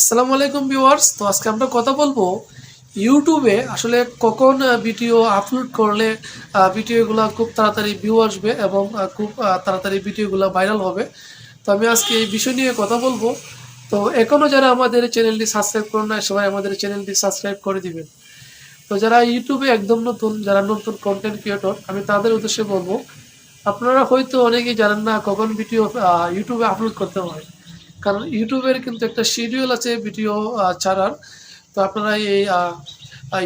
আসসালামু আলাইকুম ভিউয়ার্স। তো আজকে আমরা কথা বলব ইউটিউবে আসলে কখন ভিডিও আপলোড করলে ভিডিওগুলো খুব তাড়াতাড়ি ভিউ আসবে এবং খুব তাড়াতাড়ি ভিডিওগুলো ভাইরাল হবে। তো আমি আজকে এই বিষয় নিয়ে কথা বলব। তো এখনও যারা আমাদের চ্যানেলটি সাবস্ক্রাইব করুন না সবাই আমাদের চ্যানেলটি সাবস্ক্রাইব করে দিবেন। তো যারা ইউটিউবে একদম নতুন, যারা নতুন কন্টেন্ট ক্রিয়েটর আমি তাদের উদ্দেশ্যে বলব, আপনারা হয়তো অনেকেই জানেন না কখন ভিডিও ইউটিউবে আপলোড করতে হয়। কারণ ইউটিউবের কিন্তু একটা শিডিউল আছে ভিডিও ছাড়ার। তো আপনারা এই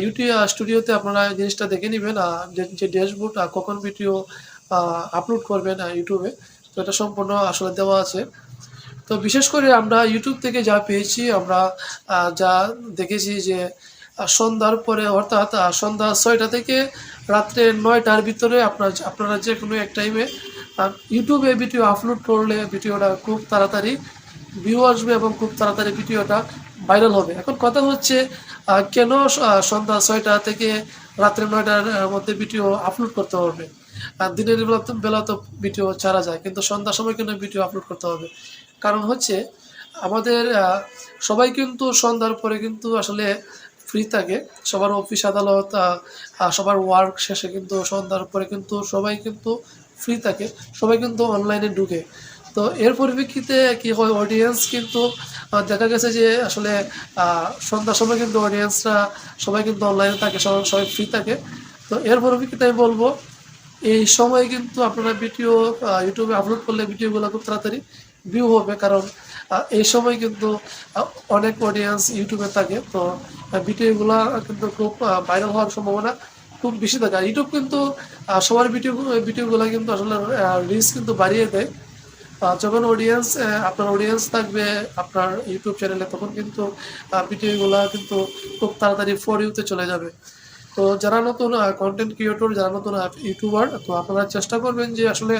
ইউটিউব স্টুডিওতে আপনারা জিনিসটা দেখে নেবেন যে- ড্যাশবোর্ড কখন ভিডিও আপলোড করবেন ইউটিউবে। তো এটা সম্পূর্ণ আসলে দেওয়া আছে। তো বিশেষ করে আমরা ইউটিউব থেকে যা পেয়েছি, আমরা যা দেখেছি যে সন্ধ্যার পরে, অর্থাৎ সন্ধ্যা ছয়টা থেকে রাত্রে নয়টার ভিতরে আপনার, আপনারা যে কোনো এক টাইমে ইউটিউবে ভিডিও আপলোড করলে ভিডিওটা খুব তাড়াতাড়ি ভিউ আসবে এবং খুব তাড়াতাড়ি ভিডিওটা ভাইরাল হবে। এখন কথা হচ্ছে কেন সন্ধ্যা ছয়টা থেকে রাত্রে নয়টার মধ্যে ভিডিও আপলোড করতে হবে? আর দিনের বেলা তো বেলা তো ভিডিও ছাড়া যায়, কিন্তু সন্ধ্যার সময় কেন ভিডিও আপলোড করতে হবে। কারণ হচ্ছে, আমাদের সবাই কিন্তু সন্ধ্যার পরে কিন্তু আসলে ফ্রি থাকে। সবার অফিস আদালত সবার ওয়ার্ক শেষে কিন্তু সন্ধ্যার পরে কিন্তু সবাই কিন্তু ফ্রি থাকে। সবাই কিন্তু অনলাইনে ঢুকে। তো এর পরিপ্রেক্ষিতে কি হয় অডিয়েন্স কিন্তু দেখা গেছে যে আসলে সন্ধ্যার সময় কিন্তু অডিয়েন্সরা সবাই কিন্তু অনলাইনে থাকে, সবাই সবাই ফ্রি থাকে। তো এর পরিপ্রেক্ষিতে আমি বলব, এই সময় কিন্তু আপনারা ভিডিও ইউটিউবে আপলোড করলে ভিডিওগুলো খুব তাড়াতাড়ি ভিউ হবে। কারণ এই সময় কিন্তু অনেক অডিয়েন্স ইউটিউবে থাকে। তো ভিডিওগুলো কিন্তু খুব ভাইরাল হওয়ার সম্ভাবনা খুব বেশি থাকে। আর ইউটিউব কিন্তু সবার ভিডিও ভিডিওগুলো কিন্তু আসলে রিচ কিন্তু বাড়িয়ে দেয়। যখন অডিয়েন্স আপনার অডিয়েন্স থাকবে আপনার ইউটিউব চ্যানেলে তখন কিন্তু ভিডিওগুলো কিন্তু খুব তাড়াতাড়ি ফর ইউতে চলে যাবে। তো যারা নতুন কন্টেন্ট ক্রিয়েটর যারা নতুন ইউটিউবার তো আপনারা চেষ্টা করবেন যে আসলে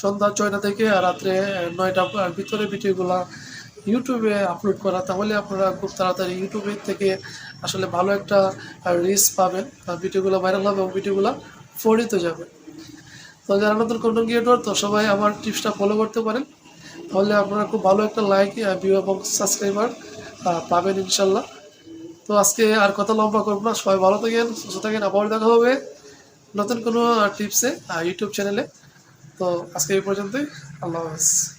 সন্ধ্যা ছয়টা থেকে রাত্রে নয়টার ভিতরে ভিডিওগুলা ইউটিউবে আপলোড করা, তাহলে আপনারা খুব তাড়াতাড়ি ইউটিউবে থেকে আসলে ভালো একটা রিচ পাবেন। ভিডিওগুলো ভাইরাল হবে এবং ভিডিওগুলো ফরিতে যাবে। তো যারা নতুন কন্টেন্ট ক্রিয়েটর তো সবাই আমার টিপসটা ফলো করতে পারেন। তাহলে আপনারা খুব ভালো একটা লাইক এবং সাবস্ক্রাইবার পাবেন ইনশাল্লাহ। তো আজকে আর কথা লম্বা করব না, সবাই ভালো থাকেন, সুস্থ থাকেন, আবার দেখা হবে নতুন কোনো টিপসে ইউটিউব চ্যানেলে তো আজকে এই পর্যন্তই, আল্লাহ হাফেজ।